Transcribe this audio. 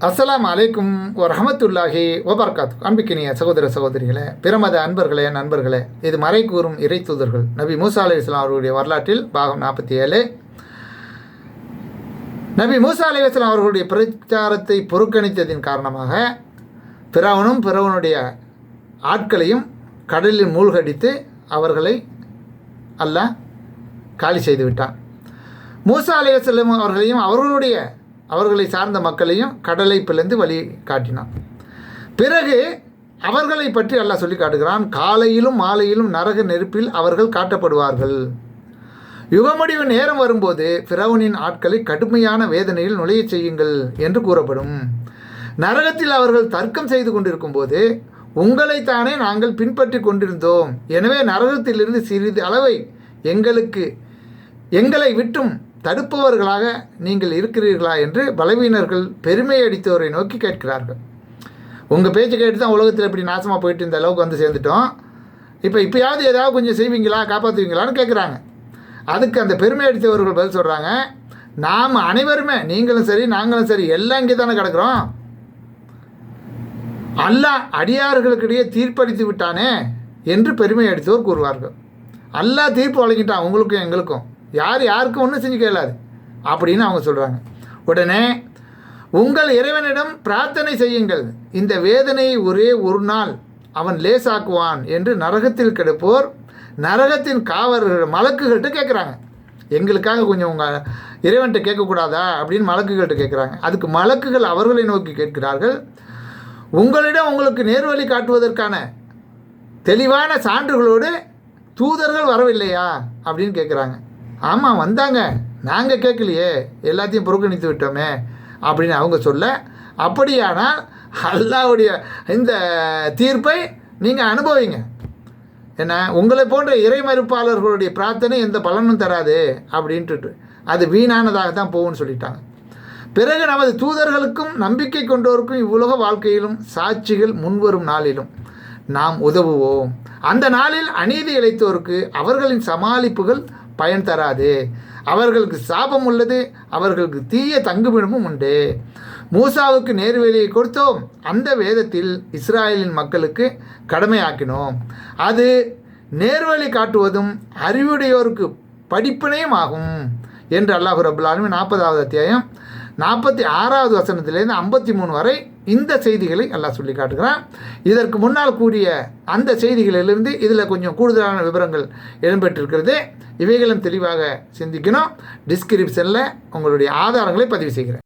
அஸ்லாம் அலைக்கும் ரஹமத்துல்லாஹி வபர்காத் அன்பிக்கினிய சகோதர சகோதரிகளே பிரமத அன்பர்களே நண்பர்களே இது மறை கூறும் இறை தூதர்கள். நபி மூசா அலி இஸ்லாம் அவர்களுடைய வரலாற்றில் பாகம் நாற்பத்தி ஏழு நபி மூசா அலி இஸ்லாம் அவர்களுடைய பிரச்சாரத்தை புறக்கணித்ததின் காரணமாக பிறவனும் பிறவனுடைய ஆட்களையும் கடலில் மூழ்கடித்து அவர்களை அல்லாஹ் காலி செய்து விட்டான் மூசா அலைவசல்லம் அவர்களையும் அவர்களுடைய அவர்களை சார்ந்த மக்களையும் கடலை பிளந்து வழி காட்டினான். பிறகு அவர்களை பற்றி அல்லாஹ் சொல்லி காட்டுகிறான் காலையிலும் மாலையிலும் நரக நெருப்பில் அவர்கள் காட்டப்படுவார்கள். யுகமுடிவு நேரம் வரும்போது பிரவுனின் ஆட்களை கடுமையான வேதனையில் நுழையச் செய்யுங்கள் என்று கூறப்படும். நரகத்தில் அவர்கள் தர்க்கம் செய்து கொண்டிருக்கும் போது உங்களைத்தானே நாங்கள் பின்பற்றி கொண்டிருந்தோம். எனவே நரகத்திலிருந்து சிறிது அளவை எங்களுக்கு எங்களை விட்டும் தடுப்பவர்களாக நீங்கள் இருக்கிறீர்களா என்று பலவீனர்கள் பெருமை அடித்தவரை நோக்கி கேட்கிறார்கள். உங்கள் பேச்சு கேட்டு தான் உலகத்தில் இப்படி நாசமாக போயிட்டு இந்த அளவுக்கு வந்து சேர்ந்துட்டோம். இப்போ இப்போயாவது ஏதாவது கொஞ்சம் செய்வீங்களா காப்பாற்றுவீங்களான்னு கேட்குறாங்க அதுக்கு அந்த பெருமை அடித்தவர்கள் பதில் சொல்கிறாங்க நாம் அனைவருமே நீங்களும் சரி நாங்களும் சரி எல்லாம் இங்கே தானே கிடக்குறோம். அல்லாஹ் அடியார்களுக்கிடையே தீர்ப்பளித்து விட்டானே என்று பெருமை அடித்தவர் கூறுவார்கள். அல்லா தீர்ப்பு வழங்கிட்டான் உங்களுக்கும் எங்களுக்கும். யார் யாருக்கும் ஒன்றும் செஞ்சு கேளாது. அப்படின்னு அவங்க சொல்கிறாங்க உடனே உங்கள் இறைவனிடம் பிரார்த்தனை செய்யுங்கள். இந்த வேதனையை ஒரே ஒரு நாள். அவன் லேசாக்குவான் என்று நரகத்தில் கிடப்போர் நரகத்தின் காவலர்கள் மலக்குகள்கிட்ட கேட்குறாங்க எங்களுக்காக கொஞ்சம் உங்கள் இறைவன்கிட்ட கேட்கக்கூடாதா அப்படின்னு மலக்குகள்கிட்ட கேட்குறாங்க அதுக்கு மலக்குகள் அவர்களை நோக்கி கேட்கிறார்கள். உங்களிடம் உங்களுக்கு நேர்வழி காட்டுவதற்கான தெளிவான சான்றுகளோடு தூதர்கள் வரவில்லையா? அப்படின்னு கேட்குறாங்க ஆமாம் வந்தாங்க. நாங்கள் கேட்கலையே. எல்லாத்தையும் புறக்கணித்து விட்டோமே அப்படின்னு அவங்க சொல்ல அப்படியானால் அல்லாவுடைய இந்த தீர்ப்பை நீங்கள் அனுபவிங்க. ஏன்னா உங்களை போன்ற இறைமறுப்பாளர்களுடைய பிரார்த்தனை எந்த பலனும் தராது அப்படின்ட்டு. அது வீணானதாக தான் போகும்னு சொல்லிட்டாங்க. பிறகு நமது தூதர்களுக்கும் நம்பிக்கை கொண்டோருக்கும் இவ்வுலக வாழ்க்கையிலும் சாட்சிகள் முன்வரும் நாளிலும் நாம் உதவுவோம். அந்த நாளில் அநீதி இழைத்தோருக்கு அவர்களின் சமாளிப்புகள் பயன் தராது. அவர்களுக்கு சாபம் உள்ளது அவர்களுக்கு தீய தங்குமிடமும் உண்டு. மூசாவுக்கு நேர்வழியை கொடுத்தோம். அந்த வேதத்தில் இஸ்ராயலின் மக்களுக்கு கடமையாக்கினோம். அது நேர்வழி காட்டுவதும் அறிவுடையோருக்கு படிப்பினையும் ஆகும் என்று அல்லாஹு ரபுல்லாலுமே நாற்பதாவது அத்தியாயம் நாற்பத்தி ஆறாவது வசனத்திலேருந்து ஐம்பத்தி மூணு வரை இந்த செய்திகளை எல்லாம் சொல்லி காட்டுகிறான். இதற்கு முன்னால் கூடிய அந்த செய்திகளிலிருந்து இதில் கொஞ்சம் கூடுதலான விவரங்கள் இடம்பெற்றிருக்கிறது. இவைகளும் தெளிவாக சிந்திக்கணும். டிஸ்கிரிப்ஷனில் உங்களுடைய ஆதாரங்களை பதிவு செய்கிறேன்.